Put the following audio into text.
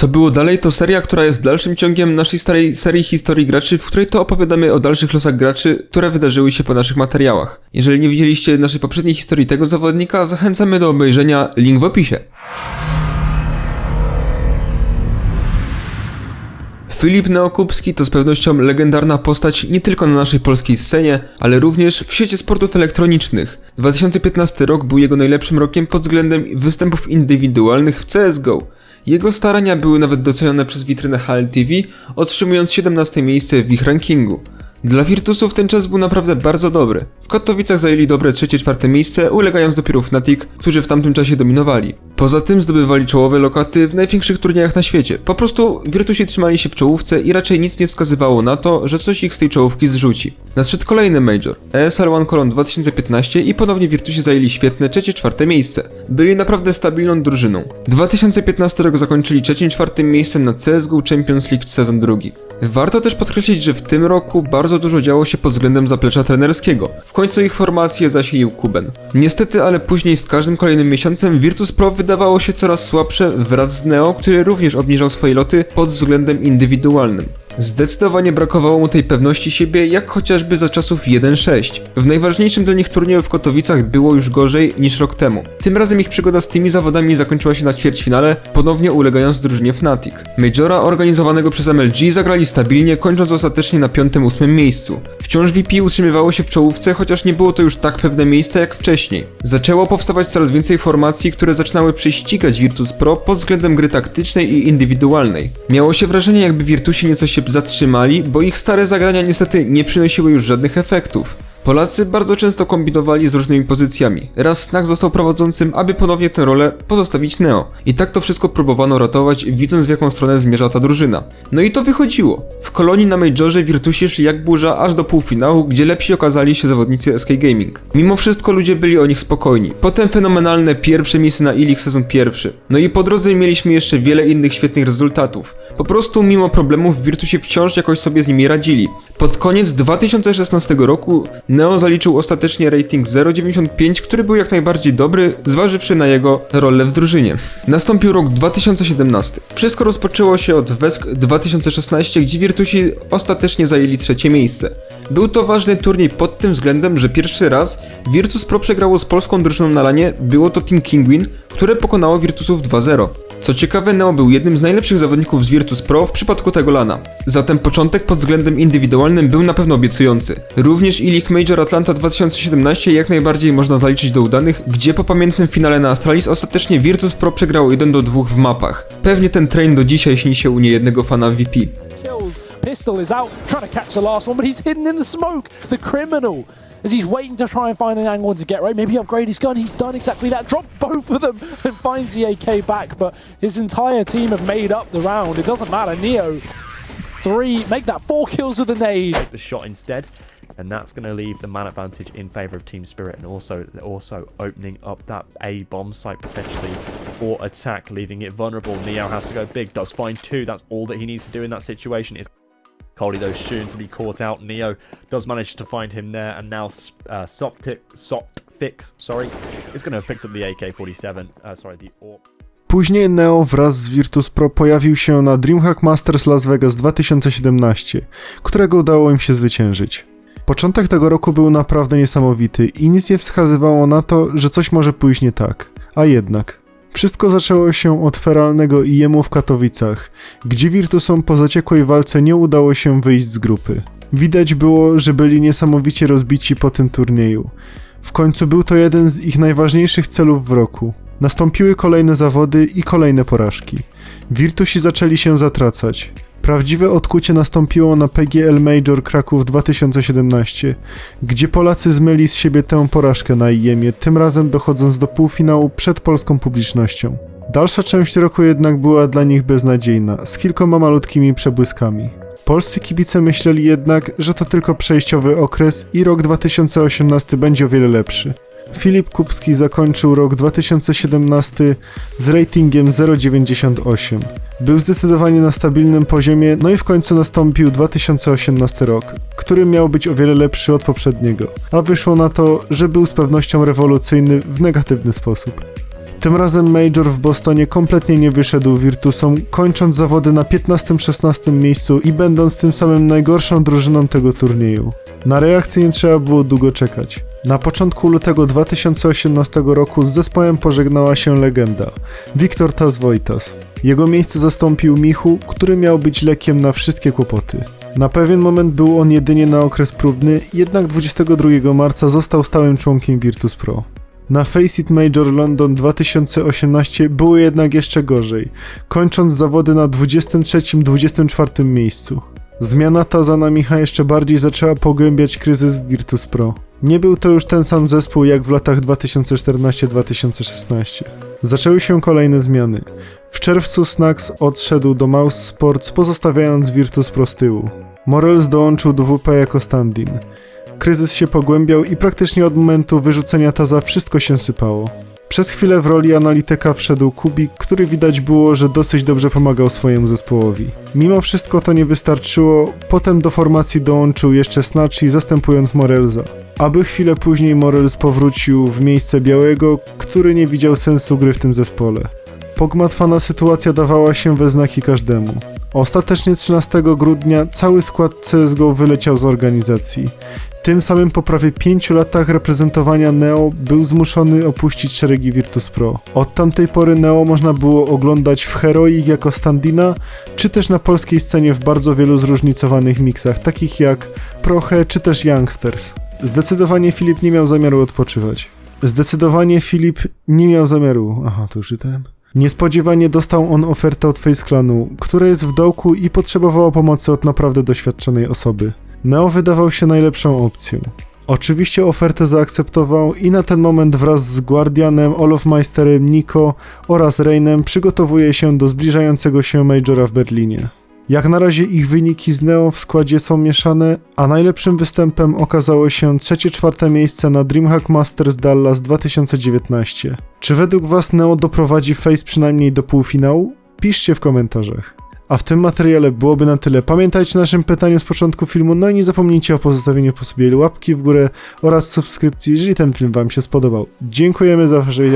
Co było dalej to seria, która jest dalszym ciągiem naszej starej serii historii graczy, w której to opowiadamy o dalszych losach graczy, które wydarzyły się po naszych materiałach. Jeżeli nie widzieliście naszej poprzedniej historii tego zawodnika, zachęcamy do obejrzenia, link w opisie. Filip Neokupski to z pewnością legendarna postać nie tylko na naszej polskiej scenie, ale również w świecie sportów elektronicznych. 2015 rok był jego najlepszym rokiem pod względem występów indywidualnych w CSGO. Jego starania były nawet docenione przez witrynę HLTV, otrzymując 17 miejsce w ich rankingu. Dla Virtusów ten czas był naprawdę bardzo dobry. W Katowicach zajęli dobre trzecie-czwarte miejsce, ulegając dopiero Fnatic, którzy w tamtym czasie dominowali. Poza tym zdobywali czołowe lokaty w największych turniejach na świecie. Po prostu Virtusi trzymali się w czołówce i raczej nic nie wskazywało na to, że coś ich z tej czołówki zrzuci. Nadszedł kolejny Major, ESL One Colon 2015 i ponownie Virtusi zajęli świetne trzecie-czwarte miejsce. Byli naprawdę stabilną drużyną. 2015 rok zakończyli trzecim-czwartym miejscem na CSGO Champions League sezon drugi. Warto też podkreślić, że w tym roku bardzo dużo działo się pod względem zaplecza trenerskiego. W końcu ich formację zasilił Kuben. Niestety, ale później z każdym kolejnym miesiącem Virtus Pro wydawało się coraz słabsze wraz z Neo, który również obniżał swoje loty pod względem indywidualnym. Zdecydowanie brakowało mu tej pewności siebie, jak chociażby za czasów 1.6. W najważniejszym dla nich turnieju w Katowicach było już gorzej niż rok temu. Tym razem ich przygoda z tymi zawodami zakończyła się na ćwierćfinale, ponownie ulegając drużynie Fnatic. Majora organizowanego przez MLG zagrali stabilnie, kończąc ostatecznie na 5-8 miejscu. Wciąż VP utrzymywało się w czołówce, chociaż nie było to już tak pewne miejsce jak wcześniej. Zaczęło powstawać coraz więcej formacji, które zaczynały prześcigać Virtus Pro pod względem gry taktycznej i indywidualnej. Miało się wrażenie, jakby Virtusi nieco się zatrzymali, bo ich stare zagrania niestety nie przynosiły już żadnych efektów. Polacy bardzo często kombinowali z różnymi pozycjami. Raz Snack został prowadzącym, aby ponownie tę rolę pozostawić Neo. I tak to wszystko próbowano ratować, widząc w jaką stronę zmierza ta drużyna. No i to wychodziło. W kolonii na Majorze Virtusi szli jak burza aż do półfinału, gdzie lepsi okazali się zawodnicy SK Gaming. Mimo wszystko ludzie byli o nich spokojni. Potem fenomenalne pierwsze miejsce na Ilich sezon pierwszy. No i po drodze mieliśmy jeszcze wiele innych świetnych rezultatów. Po prostu mimo problemów Virtusi wciąż jakoś sobie z nimi radzili. Pod koniec 2016 roku Neo zaliczył ostatecznie rating 0,95, który był jak najbardziej dobry, zważywszy na jego rolę w drużynie. Nastąpił rok 2017. Wszystko rozpoczęło się od Wesk 2016, gdzie Virtusi ostatecznie zajęli trzecie miejsce. Był to ważny turniej pod tym względem, że pierwszy raz Virtus Pro przegrało z polską drużyną na lanie, było to Team Kingwin, które pokonało Virtusów 2-0. Co ciekawe, Neo był jednym z najlepszych zawodników z Virtus Pro w przypadku tego lana. Zatem początek pod względem indywidualnym był na pewno obiecujący. Również Ilik Major Atlanta 2017 jak najbardziej można zaliczyć do udanych, gdzie po pamiętnym finale na Astralis ostatecznie Virtus Pro przegrał 1 do 2 w mapach. Pewnie ten train do dzisiaj śni się u niejednego fana VP. Pistol is out, trying to catch the last one, but he's hidden in the smoke. The criminal, as he's waiting to try and find an angle to get right, maybe upgrade his gun. He's done exactly that. Dropped both of them and finds the AK back, but his entire team have made up the round. It doesn't matter. Neo, three, make that four kills with the nade. the shot instead, and that's going to leave the man advantage in favor of Team Spirit, and also also opening up that A bomb site potentially for attack, leaving it vulnerable. Neo has to go big, does find two. That's all that he needs to do in that situation. Is Though soon to be caught out. Neo does manage to find him there, and now uh, sorry, is going to have picked up the AK-47. Uh, sorry, the AWP. Później Neo wraz z Virtus Pro pojawił się na DreamHack Masters Las Vegas 2017, którego udało im się zwyciężyć. Początek tego roku był naprawdę niesamowity i nic nie wskazywało na to, że coś może pójść nie tak. A jednak. Wszystko zaczęło się od feralnego IEM-u w Katowicach, gdzie Virtusom po zaciekłej walce nie udało się wyjść z grupy. Widać było, że byli niesamowicie rozbici po tym turnieju. W końcu był to jeden z ich najważniejszych celów w roku. Nastąpiły kolejne zawody i kolejne porażki. Virtusi zaczęli się zatracać. Prawdziwe odkucie nastąpiło na PGL Major Kraków 2017, gdzie Polacy zmyli z siebie tę porażkę na IEM-ie, tym razem dochodząc do półfinału przed polską publicznością. Dalsza część roku jednak była dla nich beznadziejna, z kilkoma malutkimi przebłyskami. Polscy kibice myśleli jednak, że to tylko przejściowy okres i rok 2018 będzie o wiele lepszy. Filip Kupski zakończył rok 2017 z ratingiem 0,98. Był zdecydowanie na stabilnym poziomie, no i w końcu nastąpił 2018 rok, który miał być o wiele lepszy od poprzedniego, a wyszło na to, że był z pewnością rewolucyjny w negatywny sposób. Tym razem Major w Bostonie kompletnie nie wyszedł Virtusom, kończąc zawody na 15-16 miejscu i będąc tym samym najgorszą drużyną tego turnieju. Na reakcję nie trzeba było długo czekać. Na początku lutego 2018 roku z zespołem pożegnała się legenda Wiktor Tas Wojtas. Jego miejsce zastąpił Michu, który miał być lekiem na wszystkie kłopoty. Na pewien moment był on jedynie na okres próbny, jednak 22 marca został stałym członkiem Virtus Pro. Na Face It Major London 2018 było jednak jeszcze gorzej, kończąc zawody na 23-24 miejscu. Zmiana Taza na Micha jeszcze bardziej zaczęła pogłębiać kryzys Virtus Pro. Nie był to już ten sam zespół jak w latach 2014-2016. Zaczęły się kolejne zmiany. W czerwcu Snax odszedł do Mouse Sports, pozostawiając Virtus Pro z tyłu. Morels dołączył do WP jako stand-in. Kryzys się pogłębiał i praktycznie od momentu wyrzucenia Taza wszystko się sypało. Przez chwilę w roli analityka wszedł Kubik, który widać było, że dosyć dobrze pomagał swojemu zespołowi. Mimo wszystko to nie wystarczyło, potem do formacji dołączył jeszcze Snatchy zastępując Morelza. Aby chwilę później Morels powrócił w miejsce Białego, który nie widział sensu gry w tym zespole. Pogmatwana sytuacja dawała się we znaki każdemu. Ostatecznie 13 grudnia cały skład CSGO wyleciał z organizacji. Tym samym po prawie 5 latach reprezentowania Neo był zmuszony opuścić szeregi Virtus Pro. Od tamtej pory Neo można było oglądać w Heroic jako standina, czy też na polskiej scenie w bardzo wielu zróżnicowanych miksach, takich jak Proche czy też Youngsters. Zdecydowanie Filip nie miał zamiaru odpoczywać. Zdecydowanie Filip nie miał zamiaru. Aha, to już czytałem. Niespodziewanie dostał on ofertę od Face Clanu, jest w dołku i potrzebowało pomocy od naprawdę doświadczonej osoby. Neo wydawał się najlepszą opcją. Oczywiście ofertę zaakceptował i na ten moment wraz z Guardianem, Olofmeisterem, Nico oraz Reinem przygotowuje się do zbliżającego się Majora w Berlinie. Jak na razie ich wyniki z Neo w składzie są mieszane, a najlepszym występem okazało się trzecie-czwarte miejsce na DreamHack Masters Dallas 2019. Czy według Was Neo doprowadzi Face przynajmniej do półfinału? Piszcie w komentarzach. A w tym materiale byłoby na tyle. Pamiętajcie o naszym pytaniu z początku filmu, no i nie zapomnijcie o pozostawieniu po sobie łapki w górę oraz subskrypcji, jeżeli ten film Wam się spodobał. Dziękujemy za wasze